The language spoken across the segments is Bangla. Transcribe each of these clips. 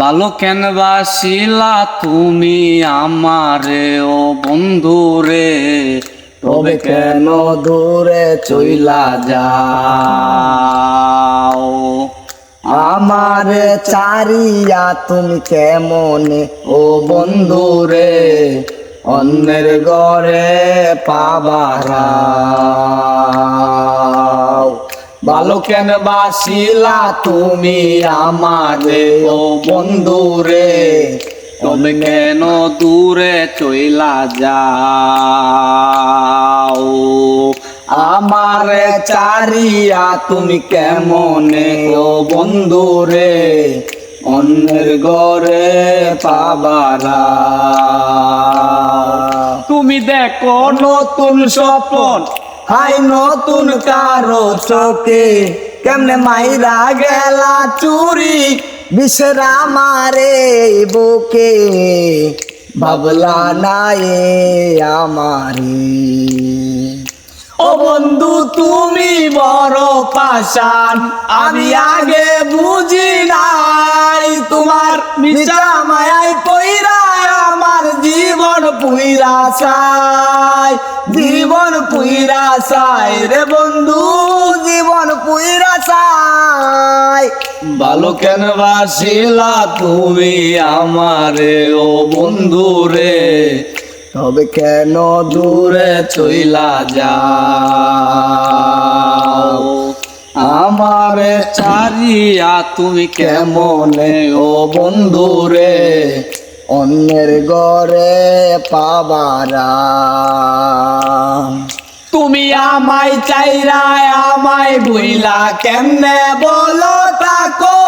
ভালো কেন তুমি আমারে, ও বন্ধু রে তবে কেন দূরে চইলা যাও? আমারে চারিয়া তুমি কেমনে, ও বন্ধু রে অন্যের ঘরে পাবারা ভালো কেন বাসিলা তুমি আমারে? ও বন্ধু রে তুমি কেন দূরে চইলা যাও? আমারে চারিয়া তুমি কেমনে? ও বন্ধু রে অন্যের ঘরে পাবারা তুমি দেখো নতুন স্বপন। হাই নতুন কারও চোখে। কেমনে মাইরা গেলা চুরি? বিশরা মারে বুকে। বাবলা নায়ে আমারে। ও বন্ধু, তুমি বড় পাশান আমি আগে বুঝি নাই তোমার মিছা মায়াই পইরা আমার জীবন পুইরা চাই। পুইরা চাই রে বন্ধু জীবন পুইরা চাই। ভালো কেন বাসিলা তুমি আমারে ও বন্ধু রে? তবে কেন দূরে চইলা যাও? আমারে চারিয়া তুমি কেমনে ও বন্ধু রে? অন্যের ঘরে পাবারা তুমি আমায় চাইরা, আমায় বুইলা কেমনে বলো তাকো?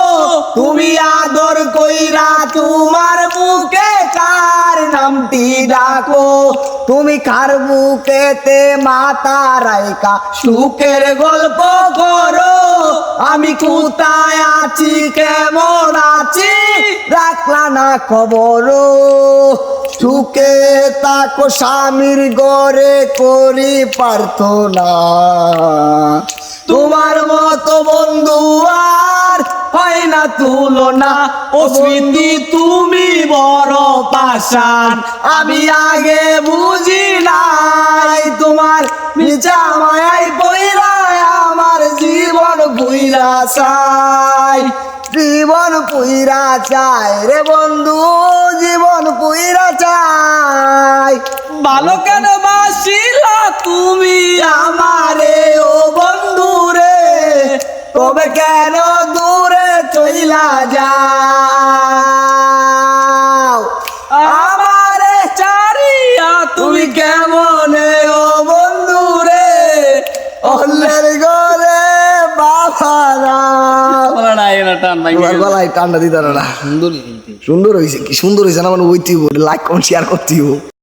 তুমি আদর কইরা তোমার মুখে কার নামটি ডাকো? তুমি কার বুকেতে মাতা রাইকা সুখের গল্প করো। আমি কোথায় আছি, কেমন আছি? রাখলা না খবর সুখে তাকো স্বামীর গড়ে করি প্রার্থনা। তোমার মতো বন্ধু আর হয় না তুলনা। ও স্মৃতি তুমি বড় পাশান আমি আগে বুঝি নাই তোমার মিছা মায়াই বইরায় আমার জীবন বুইরা চাই জীবন পুইরা চাই রে বন্ধু জীবন পুইরা চাই ভালো কেন বাসিলা তুমি? আমারে ও বন্ধু রে তবে কেন দূরে চইলা যাও গলায় টান্ডা দিতে না। সুন্দর সুন্দর হয়েছে কি সুন্দর হয়েছে না মানে ওই তুই লাইক কমেন্ট শেয়ার করতে